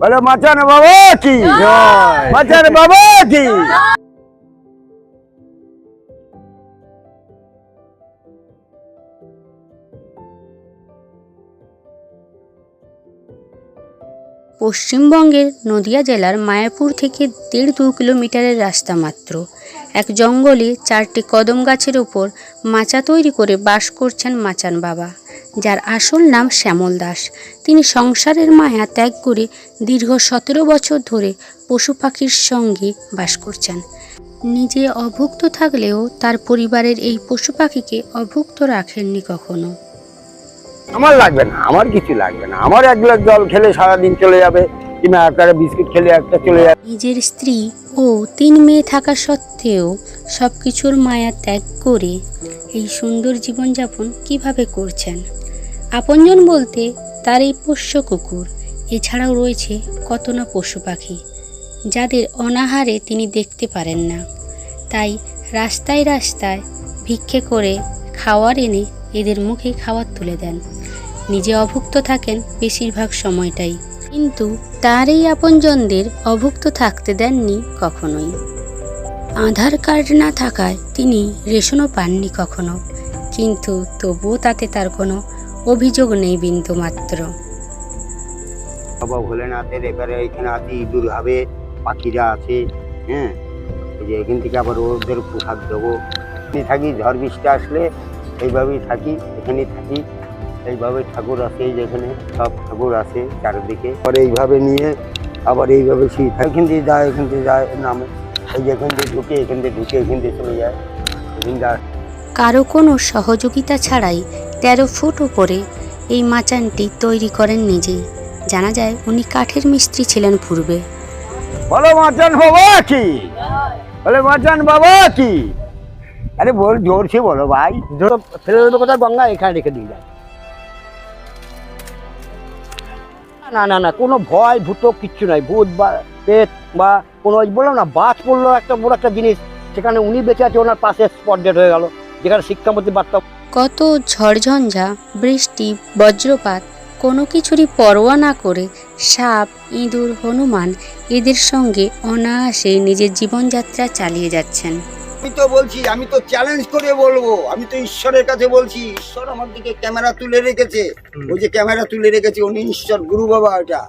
বলে মাচান বাবা কি? জয়। মাচান বাবা কি? পশ্চিমবঙ্গের নদিয়া জেলার মায়াপুর থেকে দেড় দু কিলোমিটারের রাস্তা মাত্র। এক জঙ্গলে চারটি কদম গাছের ওপর মাচা তৈরি করে বাস করছেন মাচান বাবা। যার আসল নাম শ্যামল দাস। তিনি সংসারের মায়া ত্যাগ করে দীর্ঘ সতেরো বছর ধরে পশু পাখির সঙ্গে বাস করছেন। নিজে অভুক্ত থাকলেও তার পরিবারের এই পশু পাখিকে অভুক্ত রাখেননি কখনো। আমার লাগবে না আমার কিছু লাগবে না। আমার এক গ্লাস জল খেলে সারাদিন চলে যাবে কিংবা একটা বিস্কিট খেলে একটা চলে যাবে। নিজের স্ত্রী ও তিন মেয়ে থাকা সত্ত্বেও সব কিছুর মায়া ত্যাগ করে এই সুন্দর জীবনযাপন কীভাবে করছেন? আপনজন বলতে তার এই পোষ্য কুকুর। এছাড়াও রয়েছে কত না পশু পাখি, যাদের অনাহারে তিনি দেখতে পারেন না। তাই রাস্তায় রাস্তায় ভিক্ষে করে খাওয়ার এনে এদের মুখে খাবার তুলে দেন। নিজে অভুক্ত থাকেন বেশিরভাগ সময়টাই। কিন্তু তার এই আপনজনদের অভুক্ত থাকতে দেননি কখনোই। আধার কার্ড না থাকায় তিনি রেশনও পাননি কখনো। কিন্তু তবুও তাতে তার কোনো অভিযোগ নেই বিন্দু মাত্র। বাবা ভোলেনাথের এবারে এখানে আছে ইঁদুর হবে পাখিরা আছে হ্যাঁ? এই যে এখান থেকে আবার ওদের পোশাক দেবো। থাকি ঝড় বৃষ্টি আসলে এইভাবেই থাকি এখানেই থাকি এইভাবে ঠাকুর আছে যেখানে সব ঠাকুর আছে চারিদিকে। পরে এইভাবে নিয়ে আবার এইভাবে শুয়ে থাকে। এখান দিয়ে যায় এখান থেকে যায় নামে। এই যে এখান থেকে ঢুকে এখান থেকে ঢুকে এখান থেকে চলে যায়। এখান কারও কোনো সহযোগিতা ছাড়াই তেরো ফুট উপরে এই মাচানটি তৈরি করেন নিজেই। জানা যায় উনি কাঠের মিস্ত্রি ছিলেন পূর্বে। বলো মাচান বাবা কি? বলে মাচান বাবা কি? আরে বল জোরছে বলো ভাই। যত ফেলে দেবে কোথায়? গঙ্গা এখানে রেখে দিয়ে যায় না না না কোনো ভয় ভূত কিচ্ছু নাই। ভূত বা পেট বা কোনো বললাম না বাজ পড়ল একটা বড় একটা জিনিস। সেখানে উনি বেঁচে আছে ওনার পাশে স্পট ডেট হয়ে গেল। যেখানে শিক্ষামন্ত্রী বার্তা কত ঝড়ঝঞ্ঝা বৃষ্টি বজ্রপাত কোনো কিছুরই পরোয়া না করে সাপ ইঁদুর হনুমান এদের সঙ্গে অনায়াসে নিজের জীবনযাত্রা চালিয়ে যাচ্ছেন। আমি তো বলছি আমি তো চ্যালেঞ্জ করে বলব। আমি তো ঈশ্বরের কাছে বলছি ঈশ্বর আমার দিকে ক্যামেরা তুলে রেখেছে। ওই যে ক্যামেরা তুলে রেখেছে উনি ঈশ্বর গুরু বাবা এটা।